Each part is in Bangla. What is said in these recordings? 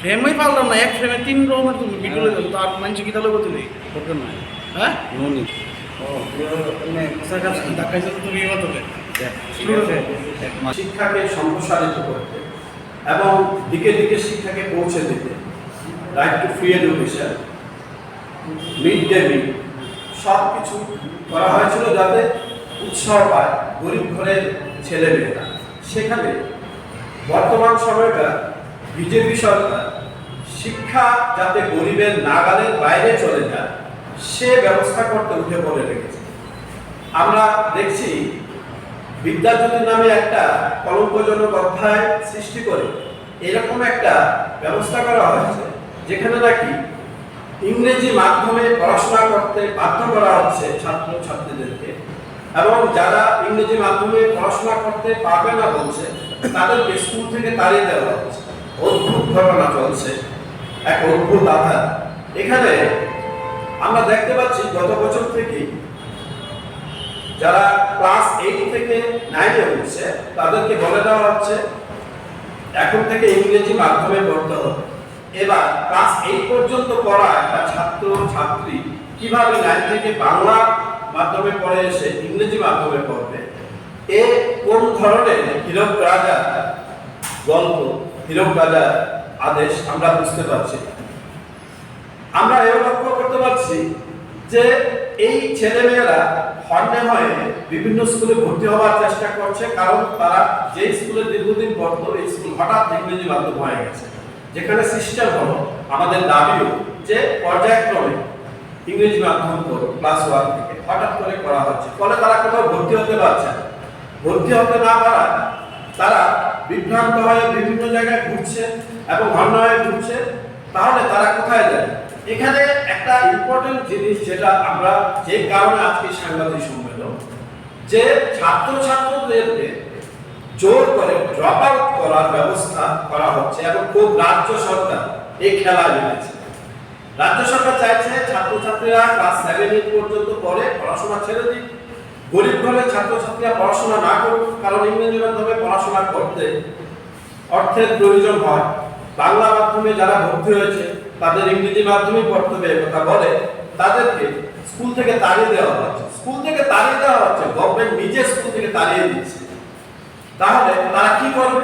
ফ্রেমই পারলাম না এক ফ্রেমে তিন রকমের তুমি ভিডিও লেগে তার মানুষ কি তাহলে করতে না হ্যাঁ? নুনি। ও দেখাইছো তো তুমি এবার তোকে ঠিক আছে? এক মাস শিক্ষাকে সম্প্রসারিত করতে এবং দিকে দিকে শিক্ষাকে পৌঁছে দিতে। Right to free education mid day meal সব কিছু করা হয়েছিল যাতে উৎসাহ পায় গরিব ঘরের ছেলেমেয়েরা। সেখানে বর্তমান সময়টা বিজেপি সরকার শিক্ষা যাতে গরিবের নাগালের বাইরে চলে যায়, সে ব্যবস্থা করতে উঠে পড়ে রেখেছে। আমরা দেখছি বিদ্যাজ্যোতি নামে একটা কলঙ্কজনক অধ্যায় সৃষ্টি করে এরকম একটা ব্যবস্থা করা হয়েছে, যেখানে নাকি ইংরেজি মাধ্যমে পড়াশোনা করতে বাধ্য করা হচ্ছে ছাত্র ছাত্রীদেরকে এবং যারা ইংরেজি মাধ্যমে পড়াশোনা করতে পারবে না বলছে, তাদেরকে স্কুল থেকে তাড়িয়ে দেওয়া হচ্ছে। অদ্ভুত ঘটনা চলছে। এক অদ্ভুত আধার। এখানে আমরা দেখতে পাচ্ছি গত বছর থেকেই যারা ক্লাস এইট থেকে নাইনে উঠছে তাদেরকে বলে দেওয়া হচ্ছে, এখন থেকে ইংরেজি মাধ্যমে পড়তে হবে। এবার ক্লাস এইট পর্যন্ত পড়া একটা ছাত্র ছাত্রী কীভাবে নাইন থেকে বাংলা মাধ্যমে পড়ে এসে ইংরেজি মাধ্যমে পড়বে, এ কোন ধরনের হীরক রাজা গল্প? হীরক রাজার আদেশ আমরা বুঝতে পারছি। আমরা এও লক্ষ্য করতে পারছি যে এই ছেলেমেয়েরা হন্যে হয়ে বিভিন্ন স্কুলে ভর্তি হওয়ার চেষ্টা করছে, কারণ তারা যে স্কুলে দীর্ঘদিন পড়তো, এই স্কুল হঠাৎ ইংরেজি মাধ্যম হয়ে গেছে। যেখানে সিস্টেম হলো আমাদের দাবিও যে পর্যায়ক্রমে ইংরেজি মাধ্যম করো ক্লাস ওয়ান থেকে হঠাৎ করে করা হচ্ছে। ফলে তারা কোথাও ভর্তি হতে পারছে ভর্তি হতে না পারায় তারা বিভ্রান্ত হয়ে বিভিন্ন জায়গায় ঘুরছে এবং হন্য হয়ে ঘুরছে, তাহলে তারা কোথায় যায়? এখানে একটা ইম্পর্টেন্ট জিনিস যেটা আমরা যে কারণে আজকে সাংবাদিক সম্মেলন, যে ছাত্র ছাত্রদেরকে জোর করে ড্রপ আউট করার ব্যবস্থা করা হচ্ছে এবং খুব রাজ্য সরকার এই খেলা নেমেছে রাজ্য সরকার চাইছে ছাত্রছাত্রীরা ক্লাস সেভেন এইট পর্যন্ত পড়ে, পড়াশোনা ছেড়ে দিক গরিব ঘরের ছাত্রছাত্রীরা পড়াশোনা না করুক, কারণ ইংরেজি মাধ্যমে পড়াশোনা করতে অর্থের প্রয়োজন হয়। বাংলা মাধ্যমে যারা ভর্তি হয়েছে, তাদের ইংরেজি মাধ্যমে পড়তে হবে কথা বলে। তাদেরকে স্কুল থেকে তাড়িয়ে দেওয়া হচ্ছে। স্কুল থেকে তাড়িয়ে দেওয়া হচ্ছে গভর্নমেন্ট নিজে স্কুল থেকে তাড়িয়ে দিচ্ছে। তাহলে তারা কি করবে?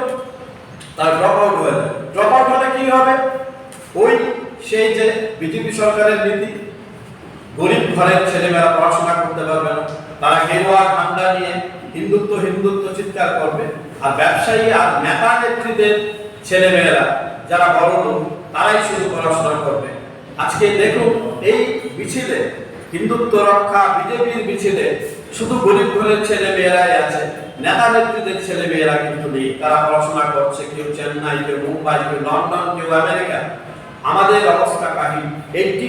তারা ড্রপ আউট হয়ে ড্রপ আউট হলে কি হবে? ওই সেই যে বিজেপি সরকারের নীতি, গরিব ঘরের ছেলেমেয়েরা পড়াশোনা করতে পারবে না। তারা গেরুয়া ঠান্ডা নিয়ে হিন্দুত্ব হিন্দুত্ব চিৎকার করবে। আর ব্যবসায়ী আর নেতা নেত্রীদের ছেলেমেয়েরা, যারা বড় লোক, তারাই শুধু পড়াশোনা করবে। আজকে দেখুন, এই মিছিলে হিন্দুত্ব রক্ষা, বিজেপির মিছিলে শুধু গরিব ঘরের ছেলে মেয়েরাই আছে, নেতা নেত্রীদের ছেলে মেয়েরা কিন্তু নেই। তারা পড়াশোনা করছে, কেউ চেন্নাই, কেউ মুম্বাই, কেউ লন্ডন, কেউ আমেরিকা। আমাদের অবস্থা কাহিনী এইটি